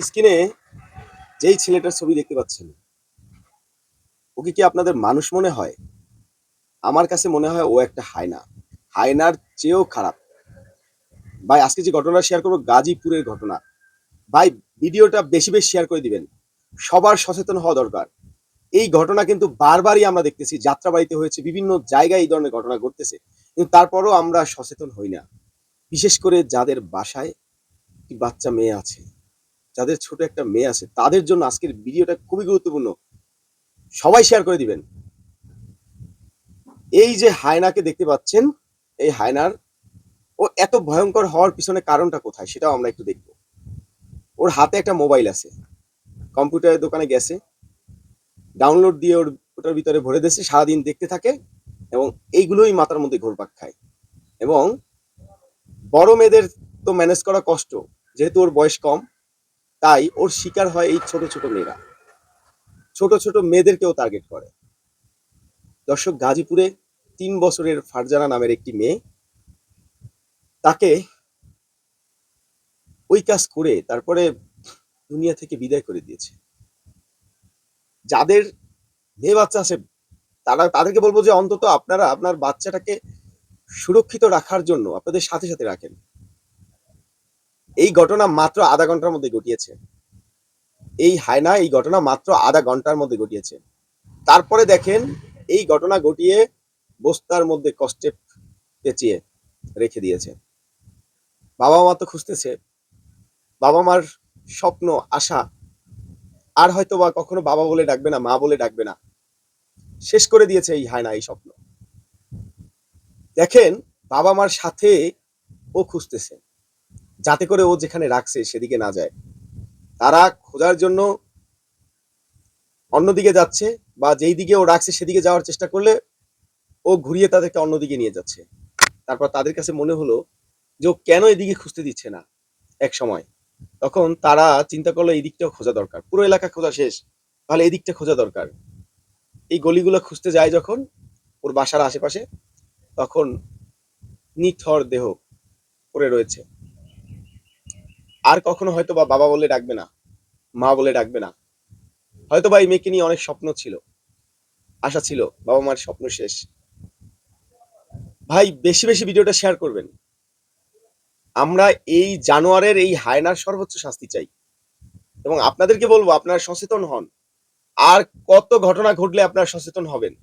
স্ক্রিনে যেই ছেলেটার ছবি দেখতে পাচ্ছেন ওকে কি আপনাদের মানুষ মনে হয়? আমার কাছে মনে হয় ও একটা হায়না। হায়নার চেয়েও খারাপ। ভাই, আজকে যে ঘটনা শেয়ার করব, গাজীপুরের ঘটনা। ভাই, ভিডিওটা বেশি বেশি শেয়ার করে দিবেন। সবার সচেতন হওয়া দরকার। এই ঘটনা কিন্তু বারবারই আমরা দেখতেছি। যাত্রাবাড়িতে হয়েছে, বিভিন্ন জায়গায় এই ধরনের ঘটনা ঘটতেছে। কিন্তু তারপরও আমরা সচেতন হই না। বিশেষ করে যাদের বাসায় বাচ্চা মেয়ে আছে। যাদের ছোট একটা মেয়ে আছে, তাদের জন্য আজকের ভিডিওটা খুবই গুরুত্বপূর্ণ। সবাই শেয়ার করে দিবেন। এই যে হায়নাকে দেখতে পাচ্ছেন, এই হায়নার, ও এত ভয়ঙ্কর হওয়ার পিছনে কারণটা কোথায় সেটাও আমরা একটু দেখব। ওর হাতে একটা মোবাইল আছে। কম্পিউটারের দোকানে গেছে। ডাউনলোড দিয়ে ওর, ওটার ভিতরে ভরে দিয়েছে, সারাদিন দেখতে থাকে এবং এইগুলোই মাথার মধ্যে ঘোরপাক খায়। এবং বড় মেয়েদের তো ম্যানেজ করা কষ্ট, যেহেতু ওর বয়স কম। তাই ওর শিকার হয় এই ছোট ছোট মেয়েরা। ছোট ছোট মেয়েদেরকেও টার্গেট করে। দর্শক, গাজীপুরে তিন বছরের ফারজানা নামের একটি মেয়ে, তাকে ওই কাজ করে তারপরে দুনিয়া থেকে বিদায় করে দিয়েছে। যাদের মেয়ে বাচ্চা আছে, তারা, তাদেরকে বলব যে অন্তত আপনারা আপনার বাচ্চাটাকে সুরক্ষিত রাখার জন্য, আপনাদের সাথে সাথে রাখেন। এই ঘটনা মাত্র আধা ঘণ্টার মধ্যে ঘটিয়েছে। এই হায়না এই ঘটনা মাত্র আধা ঘণ্টার মধ্যে ঘটিয়েছে। তারপরে দেখেন, এই ঘটনা ঘটিয়ে বস্তার মধ্যে কষ্টে পেঁচিয়ে রেখে দিয়েছে। বাবা মা তো খুঁজতেছে। বাবা মার স্বপ্ন, আশা, আর হয়তো বা কখনো বাবা বলে ডাকবে না, মা বলে ডাকবে না। শেষ করে দিয়েছে এই হায়না এই স্বপ্ন। দেখেন বাবা মার সাথে ও খুঁজতেছে। যাতে করে ও যেখানে রাখছে সেদিকে না যায়। তারা খোঁজার জন্য অন্যদিকে যাচ্ছে বা যেই দিকে ও রাখছে সেদিকে যাওয়ার চেষ্টা করলে ও ঘুরিয়ে তাদেরকে অন্যদিকে নিয়ে যাচ্ছে। তারপর তাদের কাছে মনে হলো যে ও কেন এদিকে খুঁজতে দিচ্ছে না এক সময়। তখন তারা চিন্তা করল, এই দিকটাও খোঁজা দরকার। পুরো এলাকা খোঁজা শেষ। তাহলে এই দিকটা খোঁজা দরকার। এই গলিগুলো খুঁজতে যায় যখন ওর বাসার আশেপাশে, তখন নিথর দেহ পড়ে রয়েছে। আর কখনো হয়তো বা বাবা বলে ডাকবে না, মা বলে ডাকবে না। হয়তো বা এই মেয়েকে নিয়ে অনেক স্বপ্ন ছিল, আশা ছিল, বাবা মার স্বপ্ন শেষ। ভাই, বেশি বেশি ভিডিওটা শেয়ার করবেন। আমরা এই জানোয়ারের এই হায়নার সর্বোচ্চ শাস্তি চাই। এবং আপনাদেরকে বলব, আপনারা সচেতন হন। আর কত ঘটনা ঘটলে আপনারা সচেতন হবেন?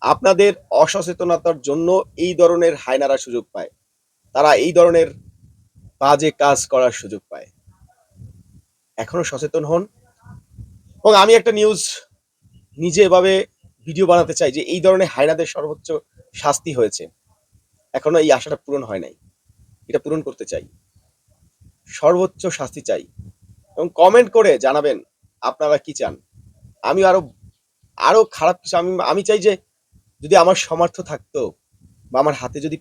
আপনাদের অসচেতনতার জন্য এই ধরনের হায়নারা সুযোগ পায়। তারা এই ধরনের বাজে কাজ করার সুযোগ পায়। এখনও সচেতন হন। এবং আমি একটা নিউজ নিজে এভাবে ভিডিও বানাতে চাই যে এই ধরনের হায়নাদের সর্বোচ্চ শাস্তি হয়েছে। এখনও এই আশাটা পূরণ হয় নাই। এটা পূরণ করতে চাই। সর্বোচ্চ শাস্তি চাই। এবং কমেন্ট করে জানাবেন, আপনারা কি চান? আমি আরও আরও খারাপ কিছু, আমি আমি চাই যে যদি আমার সমর্থ থাকতো বা আমার হাতে যদি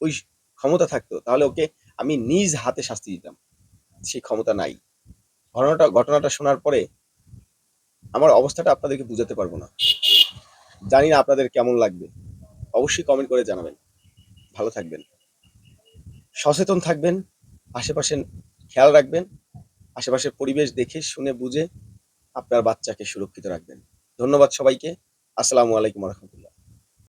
ওই ক্ষমতা থাকতো, তাহলে ওকে আমি নিজ হাতে শাস্তি দিতাম। সেই ক্ষমতা নাই। ঘটনাটা ঘটনাটা শোনার পরে আমার অবস্থাটা আপনাদেরকে বুঝাতে পারব না। জানি না আপনাদের কেমন লাগবে। অবশ্যই কমেন্ট করে জানাবেন। ভালো থাকবেন। সচেতন থাকবেন। আশেপাশে খেয়াল রাখবেন। আশেপাশের পরিবেশ দেখে, শুনে, বুঝে আপনার বাচ্চাকে সুরক্ষিত রাখবেন। ধন্যবাদ সবাইকে। আসসালামু আলাইকুম রহমতুল্লাহ।